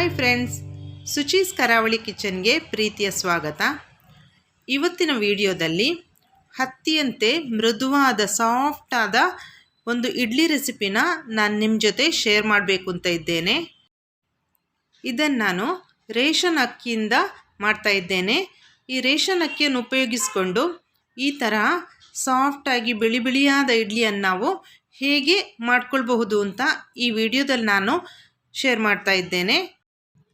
Hi friends, ಸುಚೀಸ್ ಕರಾವಳಿ ಕಿಚನ್ಗೆ ಪ್ರೀತಿಯ ಸ್ವಾಗತ. ಇವತ್ತಿನ ವಿಡಿಯೋದಲ್ಲಿ ಹತ್ತಿಯಂತೆ ಮೃದುವಾದ ಸಾಫ್ಟಾದ ಒಂದು ಇಡ್ಲಿ ರೆಸಿಪಿನ ನಾನು ನಿಮ್ಮ ಜೊತೆ ಶೇರ್ ಮಾಡಬೇಕು ಅಂತ ಇದ್ದೇನೆ. ಇದನ್ನು ನಾನು ರೇಷನ್ ಅಕ್ಕಿಯಿಂದ ಮಾಡ್ತಾ ಇದ್ದೇನೆ. ಈ ರೇಷನ್ ಅಕ್ಕಿಯನ್ನು ಉಪಯೋಗಿಸಿಕೊಂಡು ಈ ಥರ ಸಾಫ್ಟಾಗಿ ಬಿಳಿ ಬಿಳಿಯಾದ ಇಡ್ಲಿಯನ್ನು ನಾವು ಹೇಗೆ ಮಾಡ್ಕೊಳ್ಬಹುದು ಅಂತ ಈ ವಿಡಿಯೋದಲ್ಲಿ ನಾನು ಶೇರ್ ಮಾಡ್ತಾ ಇದ್ದೇನೆ.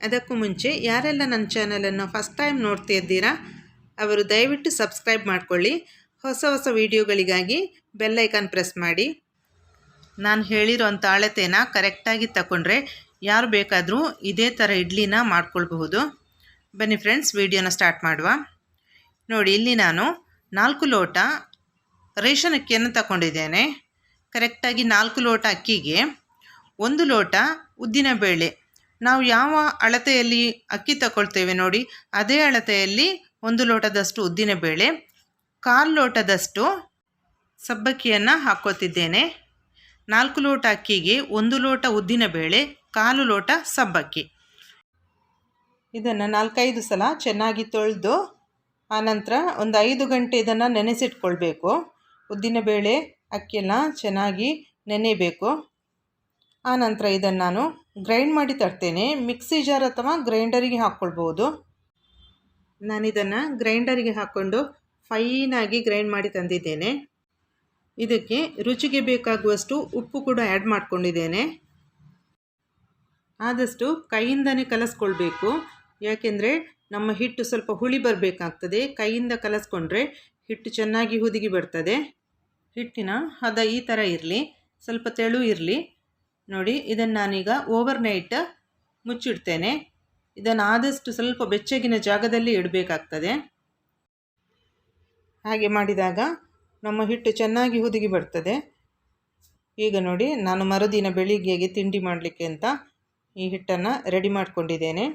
ಅದಕ್ಕೂ ಮುಂಚೆ ಯಾರೆಲ್ಲ ನನ್ನ ಚಾನಲನ್ನು ಫಸ್ಟ್ ಟೈಮ್ ನೋಡ್ತಾ ಇದ್ದೀರಾ, ಅವರು ದಯವಿಟ್ಟು ಸಬ್ಸ್ಕ್ರೈಬ್ ಮಾಡಿಕೊಳ್ಳಿ. ಹೊಸ ಹೊಸ ವೀಡಿಯೋಗಳಿಗಾಗಿ ಬೆಲ್ಲೈಕಾನ್ ಪ್ರೆಸ್ ಮಾಡಿ. ನಾನು ಹೇಳಿರೋಂಥ ಅಳತೆನ ಕರೆಕ್ಟಾಗಿ ತಗೊಂಡ್ರೆ ಯಾರು ಬೇಕಾದರೂ ಇದೇ ಥರ ಇಡ್ಲಿನ ಮಾಡ್ಕೊಳ್ಬಹುದು. ಬನ್ನಿ ಫ್ರೆಂಡ್ಸ್, ವಿಡಿಯೋನ ಸ್ಟಾರ್ಟ್ ಮಾಡುವ. ನೋಡಿ, ಇಲ್ಲಿ ನಾನು ನಾಲ್ಕು ಲೋಟ ರೇಷನ್ ಅಕ್ಕಿಯನ್ನು ತಗೊಂಡಿದ್ದೇನೆ ಕರೆಕ್ಟಾಗಿ ನಾಲ್ಕು ಲೋಟ ಅಕ್ಕಿಗೆ ಒಂದು ಲೋಟ ಉದ್ದಿನಬೇಳೆ ನಾವು ಯಾವ ಅಳತೆಯಲ್ಲಿ ಅಕ್ಕಿ ತಗೊಳ್ತೇವೆ ನೋಡಿ, ಅದೇ ಅಳತೆಯಲ್ಲಿ ಒಂದು ಲೋಟದಷ್ಟು ಉದ್ದಿನಬೇಳೆ, ಕಾಲು ಲೋಟದಷ್ಟು ಸಬ್ಬಕ್ಕಿಯನ್ನು ಹಾಕೋತಿದ್ದೇನೆ ನಾಲ್ಕು ಲೋಟ ಅಕ್ಕಿಗೆ ಒಂದು ಲೋಟ ಉದ್ದಿನಬೇಳೆ, ಕಾಲು ಲೋಟ ಸಬ್ಬಕ್ಕಿ. ಇದನ್ನು ನಾಲ್ಕೈದು ಸಲ ಚೆನ್ನಾಗಿ ತೊಳೆದು, ಆನಂತರ ಒಂದು ಐದು ಗಂಟೆ ಇದನ್ನು ನೆನೆಸಿಟ್ಕೊಳ್ಬೇಕು. ಉದ್ದಿನಬೇಳೆ ಅಕ್ಕಿಯೆಲ್ಲ ಚೆನ್ನಾಗಿ ನೆನೆಯಬೇಕು. ಆನಂತರ ಇದನ್ನು ನಾನು ಗ್ರೈಂಡ್ ಮಾಡಿ ತರ್ತೇನೆ. ಮಿಕ್ಸಿ ಜಾರ್ ಅಥವಾ ಗ್ರೈಂಡರಿಗೆ ಹಾಕ್ಕೊಳ್ಬೋದು ನಾನಿದನ್ನು ಗ್ರೈಂಡರಿಗೆ ಹಾಕ್ಕೊಂಡು ಫೈನಾಗಿ ಗ್ರೈಂಡ್ ಮಾಡಿ ತಂದಿದ್ದೇನೆ. ಇದಕ್ಕೆ ರುಚಿಗೆ ಬೇಕಾಗುವಷ್ಟು ಉಪ್ಪು ಕೂಡ ಆ್ಯಡ್ ಮಾಡ್ಕೊಂಡಿದ್ದೇನೆ. ಆದಷ್ಟು ಕೈಯಿಂದನೇ ಕಲಸ್ಕೊಳ್ಬೇಕು. ಯಾಕೆಂದರೆ ನಮ್ಮ ಹಿಟ್ಟು ಸ್ವಲ್ಪ ಹುಳಿ ಬರಬೇಕಾಗ್ತದೆ. ಕೈಯಿಂದ ಕಲಸ್ಕೊಂಡ್ರೆ ಹಿಟ್ಟು ಚೆನ್ನಾಗಿ ಹುದುಗಿ ಬರ್ತದೆ. ಹಿಟ್ಟಿನ ಹದ ಈ ಥರ ಇರಲಿ. ಸ್ವಲ್ಪ ತೆಳು ಇರಲಿ. ನೋಡಿ, ಇದನ್ನು ನಾನೀಗ ಓವರ್ ನೈಟ್ ಮುಚ್ಚಿಡ್ತೇನೆ. ಇದನ್ನು ಆದಷ್ಟು ಸ್ವಲ್ಪ ಬೆಚ್ಚಗಿನ ಜಾಗದಲ್ಲಿ ಇಡಬೇಕಾಗ್ತದೆ. ಹಾಗೆ ಮಾಡಿದಾಗ ನಮ್ಮ ಹಿಟ್ಟು ಚೆನ್ನಾಗಿ ಹುದುಗಿ ಬರ್ತದೆ. ಈಗ ನೋಡಿ, ನಾನು ಮರುದಿನ ಬೆಳಿಗ್ಗೆಗೆ ತಿಂಡಿ ಮಾಡಲಿಕ್ಕೆ ಅಂತ ಈ ಹಿಟ್ಟನ್ನು ರೆಡಿ ಮಾಡಿಕೊಂಡಿದ್ದೇನೆ.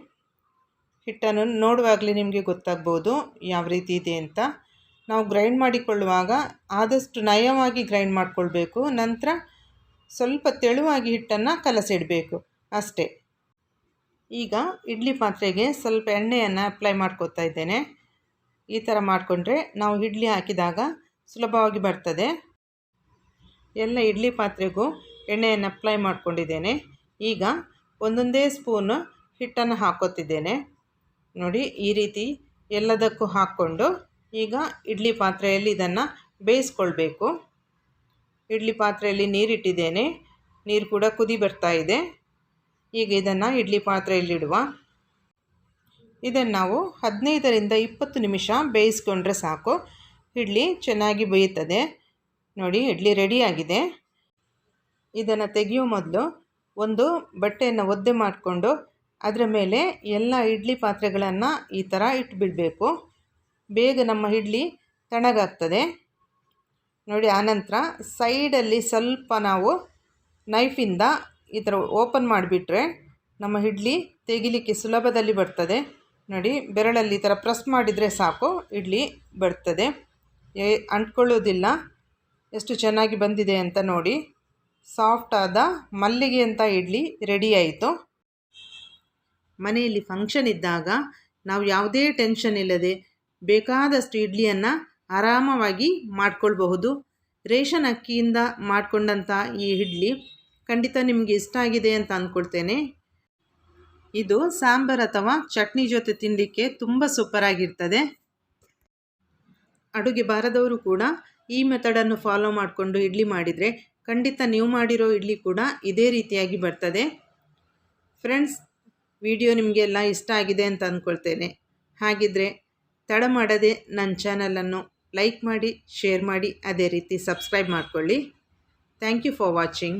ಹಿಟ್ಟನ್ನು ನೋಡುವಾಗಲೇ ನಿಮಗೆ ಗೊತ್ತಾಗ್ಬೋದು ಯಾವ ರೀತಿ ಇದೆ ಅಂತ. ನಾವು ಗ್ರೈಂಡ್ ಮಾಡಿಕೊಳ್ಳುವಾಗ ಆದಷ್ಟು ನಯವಾಗಿ ಗ್ರೈಂಡ್ ಮಾಡಿಕೊಳ್ಬೇಕು. ನಂತರ ಸ್ವಲ್ಪ ತೆಳುವಾಗಿ ಹಿಟ್ಟನ್ನು ಕಲಸಿಡಬೇಕು. ಅಷ್ಟೇ. ಈಗ ಇಡ್ಲಿ ಪಾತ್ರೆಗೆ ಸ್ವಲ್ಪ ಎಣ್ಣೆಯನ್ನು ಅಪ್ಲೈ ಮಾಡ್ಕೋತಾ ಇದ್ದೇನೆ. ಈ ಥರ ಮಾಡಿಕೊಂಡ್ರೆ ನಾವು ಇಡ್ಲಿ ಹಾಕಿದಾಗ ಸುಲಭವಾಗಿ ಬರ್ತದೆ. ಎಲ್ಲ ಇಡ್ಲಿ ಪಾತ್ರೆಗೂ ಎಣ್ಣೆಯನ್ನು ಅಪ್ಲೈ ಮಾಡ್ಕೊಂಡಿದ್ದೇನೆ. ಈಗ ಒಂದೊಂದೇ ಸ್ಪೂನು ಹಿಟ್ಟನ್ನು ಹಾಕೋತಿದ್ದೇನೆ. ನೋಡಿ, ಈ ರೀತಿ ಎಲ್ಲದಕ್ಕೂ ಹಾಕ್ಕೊಂಡು ಈಗ ಇಡ್ಲಿ ಪಾತ್ರೆಯಲ್ಲಿ ಇದನ್ನು ಬೇಯಿಸ್ಕೊಳ್ಬೇಕು. ಇಡ್ಲಿ ಪಾತ್ರೆಯಲ್ಲಿ ನೀರಿಟ್ಟಿದ್ದೇನೆ. ನೀರು ಕೂಡ ಕುದಿ ಬರ್ತಾ ಇದೆ. ಈಗ ಇದನ್ನು ಇಡ್ಲಿ ಪಾತ್ರೆಯಲ್ಲಿಡುವ ಇದನ್ನು ನಾವು ಹದಿನೈದರಿಂದ ಇಪ್ಪತ್ತು ನಿಮಿಷ ಬೇಯಿಸ್ಕೊಂಡ್ರೆ ಸಾಕು. ಇಡ್ಲಿ ಚೆನ್ನಾಗಿ ಬೇಯುತ್ತದೆ. ನೋಡಿ, ಇಡ್ಲಿ ರೆಡಿಯಾಗಿದೆ ಇದನ್ನು ತೆಗೆಯೋ ಮೊದಲು ಒಂದು ಬಟ್ಟೆಯನ್ನು ಒದ್ದೆ ಮಾಡಿಕೊಂಡು ಅದರ ಮೇಲೆ ಎಲ್ಲ ಇಡ್ಲಿ ಪಾತ್ರೆಗಳನ್ನು ಈ ಥರ ಇಟ್ಬಿಡಬೇಕು. ಬೇಗ ನಮ್ಮ ಇಡ್ಲಿ ತಣ್ಣಗಾಗ್ತದೆ ನೋಡಿ, ಆನಂತರ ಸೈಡಲ್ಲಿ ಸ್ವಲ್ಪ ನಾವು ನೈಫಿಂದ ಈ ಥರ ಓಪನ್ ಮಾಡಿಬಿಟ್ರೆ ನಮ್ಮ ಇಡ್ಲಿ ತೆಗಿಲಿಕ್ಕೆ ಸುಲಭದಲ್ಲಿ ಬರ್ತದೆ. ನೋಡಿ, ಬೆರಳಲ್ಲಿ ಈ ಥರ ಪ್ರೆಸ್ ಮಾಡಿದರೆ ಸಾಕು, ಇಡ್ಲಿ ಬರ್ತದೆ. ಅಂಟ್ಕೊಳ್ಳೋದಿಲ್ಲ. ಎಷ್ಟು ಚೆನ್ನಾಗಿ ಬಂದಿದೆ ಅಂತ ನೋಡಿ, ಸಾಫ್ಟಾದ ಮಲ್ಲಿಗೆ ಅಂತ ಇಡ್ಲಿ ರೆಡಿ ಆಯಿತು. ಮನೆಯಲ್ಲಿ ಫಂಕ್ಷನ್ ಇದ್ದಾಗ ನಾವು ಯಾವುದೇ ಟೆನ್ಷನ್ ಇಲ್ಲದೆ ಬೇಕಾದಷ್ಟು ಇಡ್ಲಿಯನ್ನು ಆರಾಮವಾಗಿ ಮಾಡ್ಕೊಳ್ಬಹುದು. ರೇಷನ್ ಅಕ್ಕಿಯಿಂದ ಮಾಡಿಕೊಂಡಂಥ ಈ ಇಡ್ಲಿ ಖಂಡಿತ ನಿಮಗೆ ಇಷ್ಟ ಆಗಿದೆ ಅಂತ ಅಂದ್ಕೊಳ್ತೇನೆ ಇದು ಸಾಂಬಾರ್ ಅಥವಾ ಚಟ್ನಿ ಜೊತೆ ತಿನ್ನಲಿಕ್ಕೆ ತುಂಬ ಸೂಪರಾಗಿರ್ತದೆ ಅಡುಗೆ ಬಾರದವರು ಕೂಡ ಈ ಮೆಥಡನ್ನು ಫಾಲೋ ಮಾಡಿಕೊಂಡು ಇಡ್ಲಿ ಮಾಡಿದರೆ ಖಂಡಿತ ನೀವು ಮಾಡಿರೋ ಇಡ್ಲಿ ಕೂಡ ಇದೇ ರೀತಿಯಾಗಿ ಬರ್ತದೆ. ಫ್ರೆಂಡ್ಸ್ ವಿಡಿಯೋ ನಿಮಗೆಲ್ಲ ಇಷ್ಟ ಆಗಿದೆ ಅಂತ ಅಂದ್ಕೊಳ್ತೇನೆ ಹಾಗಿದ್ರೆ ತಡ ಮಾಡದೆ ನನ್ನ ಚಾನಲನ್ನು ಲೈಕ್ ಮಾಡಿ ಶೇರ್ ಮಾಡಿ ಅದೇ ರೀತಿ ಸಬ್ಸ್ಕ್ರೈಬ್ ಮಾಡಿಕೊಳ್ಳಿ. Thank you for watching